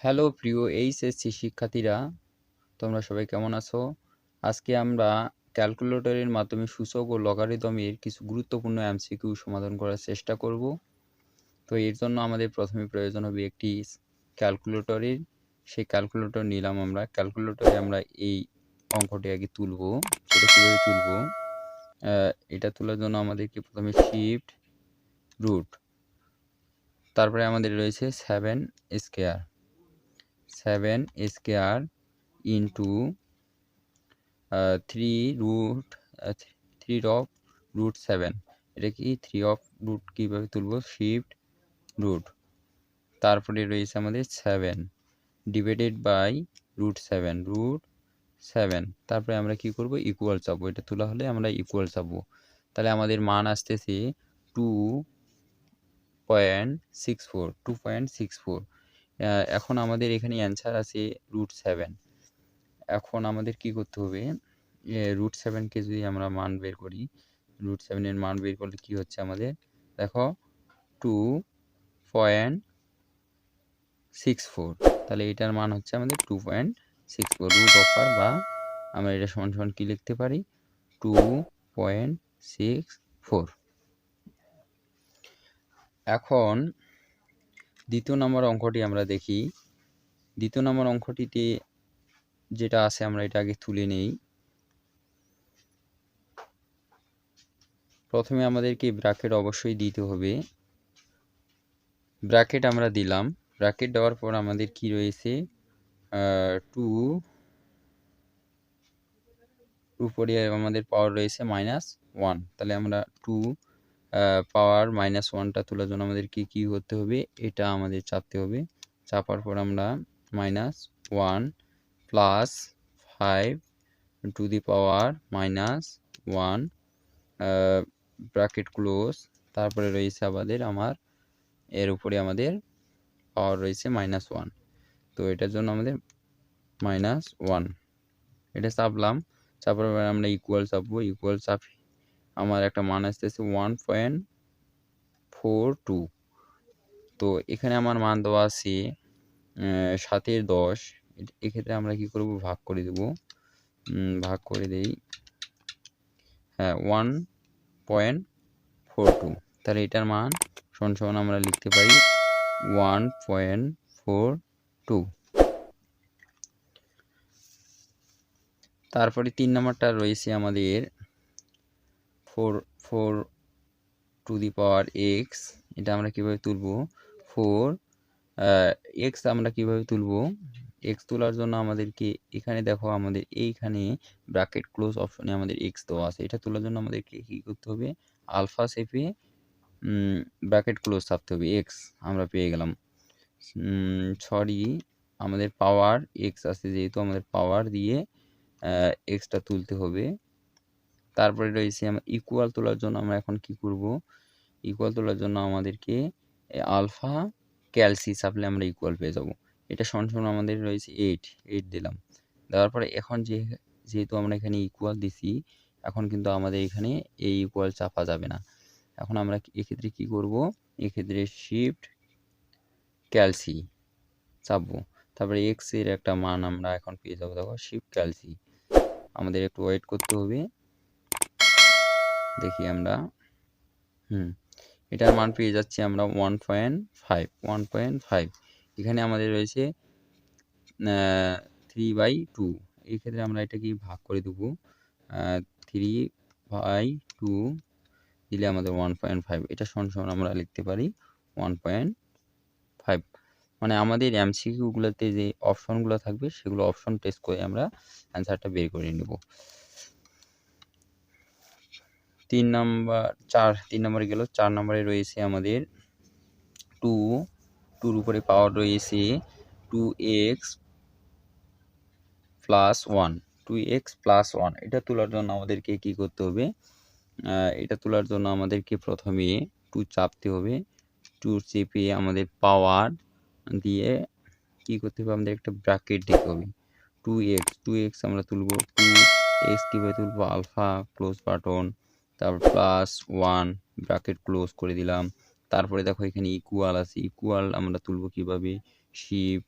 Hello প্রিয় HSC শিক্ষার্থীরা, তোমরা সবাই কেমন আছো? আজকে আমরা ক্যালকুলেটরের মাধ্যমে সূচক ও লগারিদমের কিছু গুরুত্বপূর্ণ এমসিকিউ সমাধান করার চেষ্টা করব। তো এর জন্য আমাদের প্রথমে প্রয়োজন হবে একটি ক্যালকুলেটরের। সেই ক্যালকুলেটর নিলাম আমরা। ক্যালকুলেটরে আমরা এই অঙ্কটি আগে তুলব। সেটা কীভাবে তুলব? এটা তোলার জন্য আমাদেরকে প্রথমে শিফট রুট, তারপরে আমাদের রয়েছে seven square. Seven square into three root three of root seven এটা কি থ্রি অফ রুট কীভাবে তুলব? শিফট রুট তারপরে রয়েছে আমাদের seven divided by root seven root seven তারপরে আমরা কি করব? ইকুয়াল চাপবো। এটা তোলা হলে আমরা ইকুয়াল চাপবো। তাহলে আমাদের মান আসতেছে two point six four two point six four এখন আমাদের এখানে অ্যান্সার আছে রুট সেভেন এখন আমাদের কি করতে হবে? রুট সেভেনকে যদি আমরা মান বের করি রুট সেভেনের মান বের করলে কি হচ্ছে আমাদের? দেখো টু পয়েন্ট সিক্স ফোর তাহলে এটার মান হচ্ছে আমাদের two point six four root offer বা আমরা এটা সমান সমান কী লিখতে পারি? টু পয়েন্ট সিক্স ফোর এখন দ্বিতীয় নম্বর অঙ্কটি আমরা দেখি। দ্বিতীয় নম্বর অঙ্কটিতে যেটা আছে আমরা এটা আগে তুলে নেই। প্রথমে আমাদেরকে ব্র্যাকেট অবশ্যই দিতে হবে। ব্র্যাকেট আমরা দিলাম। ব্র্যাকেট দেওয়ার পর আমাদের কি রয়েছে? টু উপরে আমাদের পাওয়ার রয়েছে মাইনাস ওয়ান তাহলে আমরা টু পাওয়ার মাইনাস ওয়ানটা তোলার জন্য আমাদের কি, কী করতে হবে? এটা আমাদের চাপতে হবে। চাপার পর আমরা minus one plus five to the power minus one bracket close তারপরে রয়েছে আমাদের আমার, এর উপরে আমাদের পাওয়ার রয়েছে মাইনাস ওয়ান তো এটার জন্য আমাদের মাইনাস ওয়ান এটা চাপলাম। চাপার পরে আমরা ইকুয়াল চাপবো। ইকুয়াল চাপি আমার একটা মান আসতেছে ওয়ান পয়েন্ট ফোর টু তো এখানে আমার মান দেওয়া আছে সাতের দশ। এক্ষেত্রে আমরা কি করব? ভাগ করে দেব। ভাগ করে দেই। হ্যাঁ ওয়ান পয়েন্ট ফোর টু তাহলে এটার মান সমান সমান আমরা লিখতে পারি ওয়ান পয়েন্ট ফোর টু তারপরে তিন নম্বরটা রয়েছে আমাদের four four to the power X, এটা আমরা কীভাবে তুলব? ফোর এক্স আমরা কীভাবে তুলব? এক্স তোলার জন্য আমাদেরকে এখানে দেখো, আমাদের এইখানে ব্র্যাকেট ক্লোজ অপশনে আমাদের এক্স দেওয়া আছে। এটা তোলার জন্য আমাদেরকে কী করতে হবে? আলফা শেপে ব্র্যাকেট ক্লোজ থাকতে হবে, এক্স আমরা পেয়ে গেলাম। সরি, আমাদের পাওয়ার এক্স আছে যেহেতু আমাদের পাওয়ার দিয়ে এক্সটা তুলতে হবে। তারপরে রয়েছে আমার ইকুয়াল তোলার জন্য আমরা এখন কি করব? ইকুয়াল তোলার জন্য আমাদেরকে আলফা ক্যালসি চাপলে আমরা ইকুয়াল পেয়ে যাব। এটা সমান সমান আমাদের রয়েছে এইট এইট দিলাম। দেওয়ার পরে এখন যে, যেহেতু আমরা এখানে ইকুয়াল দিছি, এখন কিন্তু আমাদের এখানে এই ইকুয়াল চাপা যাবে না। এখন আমরা এক্ষেত্রে কি করব? এক্ষেত্রে শিফট ক্যালসি চাপবো। তারপরে এক্সের একটা মান আমরা এখন পেয়ে যাব, দেখো শিফট ক্যালসি আমাদের একটু ওয়েট করতে হবে। দেখি আমরা। হুম, এটার মান পেয়ে যাচ্ছি আমরা one point five one point five এখানে আমাদের রয়েছে থ্রি বাই টু এই ক্ষেত্রে আমরা এটাকে ভাগ করে দেবো। থ্রি বাই টু দিলে আমাদের ওয়ান পয়েন্ট ফাইভ এটা সমান আমরা লিখতে পারি ওয়ান পয়েন্ট ফাইভ মানে আমাদের এমসিকিউগুলোতে যে অপশনগুলো থাকবে, সেগুলো অপশন টেস্ট করে আমরা অ্যান্সারটা বের করে নেব। তিন নাম্বার, চার, তিন নম্বরে গেল, চার নম্বরে রয়েছে আমাদের টু টুর উপরে পাওয়ার রয়েছে two X plus one two X plus one এটা তোলার জন্য আমাদেরকে কি করতে হবে? এটা তোলার জন্য আমাদেরকে প্রথমে টু চাপতে হবে। টু চেপে আমাদের পাওয়ার দিয়ে কি করতে হবে? আমাদের একটা ব্র্যাকেট দিতে হবে। টু এক্স টু এক্স আমরা তুলব টু এক্স কীভাবে তুলবো? আলফা ক্লোজ বাটন তারপর প্লাস ওয়ান ব্র্যাকেট ক্লোজ করে দিলাম। তারপরে দেখো এখানে ইকুয়াল আছে। ইকুয়াল আমরা তুলব কীভাবে? শিপ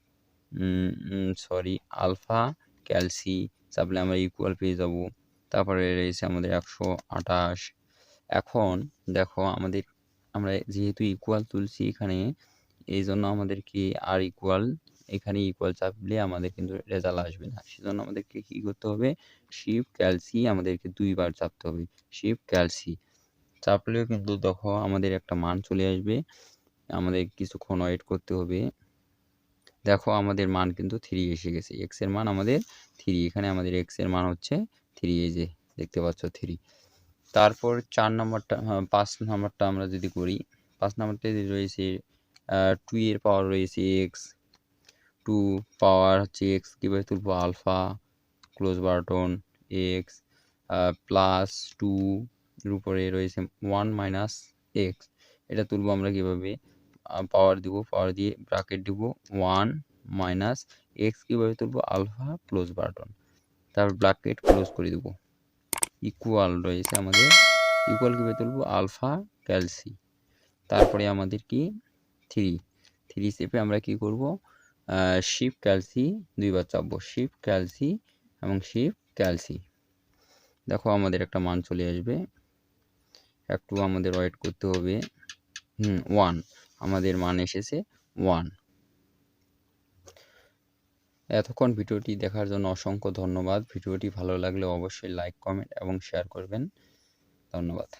সরি আলফা ক্যালসি চাপলে আমরা ইকুয়াল পেয়ে যাব। তারপরে রয়েছে আমাদের একশো আঠাশ। এখন দেখো আমাদের, আমরা যেহেতু ইকুয়াল তুলছি এখানে এই জন্য আমাদেরকে আর ইকুয়াল এখানে ইকুয়াল চাপলে আমাদের কিন্তু রেজাল্ট আসবে না। সেজন্য আমাদেরকে কী করতে হবে? শিফট ক্যালসি আমাদেরকে দুইবার চাপতে হবে। শিফট ক্যালসি চাপলেও কিন্তু দেখো আমাদের একটা মান চলে আসবে। আমাদের কিছুক্ষণ ওয়েট করতে হবে। দেখো আমাদের মান কিন্তু থ্রি এসে গেছে। এক্সের মান আমাদের থ্রি এখানে আমাদের এক্সের মান হচ্ছে থ্রি এই যে দেখতে পাচ্ছ থ্রি তারপর চার নম্বরটা পাঁচ নম্বরটা আমরা যদি করি, পাঁচ নম্বরটা রয়েছে টু এর পাওয়ার রয়েছে এক্স টু পাওয়ার হচ্ছে এক্স কীভাবে তুলবো? Alpha close button X plus two এর উপরে রয়েছে ওয়ান মাইনাস এক্স এটা তুলবো আমরা কীভাবে? পাওয়ার দিব পাওয়ার দিয়ে ব্রাকেট দিব ওয়ান মাইনাস এক্স কীভাবে তুলবো? আলফা ক্লোজ বাটন তারপর ব্রাকেট ক্লোজ করে দেবো। ইকুয়াল রয়েছে আমাদের। ইকুয়াল কীভাবে তুলবো? আলফা ক্যালসি তারপরে আমাদের কি? থ্রি থ্রি স্টেপে আমরা কি করব? শিপ ক্যালসি দুইবার চাপবো শিপ ক্যালসি এবং শিপ ক্যালসি। দেখো আমাদের একটা মান চলে আসবে। একটু আমাদের ওয়েট করতে হবে। হুম ওয়ান আমাদের মান এসেছে ওয়ান এতক্ষণ ভিডিওটি দেখার জন্য অসংখ্য ধন্যবাদ। ভিডিওটি ভালো লাগলে অবশ্যই লাইক কমেন্ট এবং শেয়ার করবেন। ধন্যবাদ।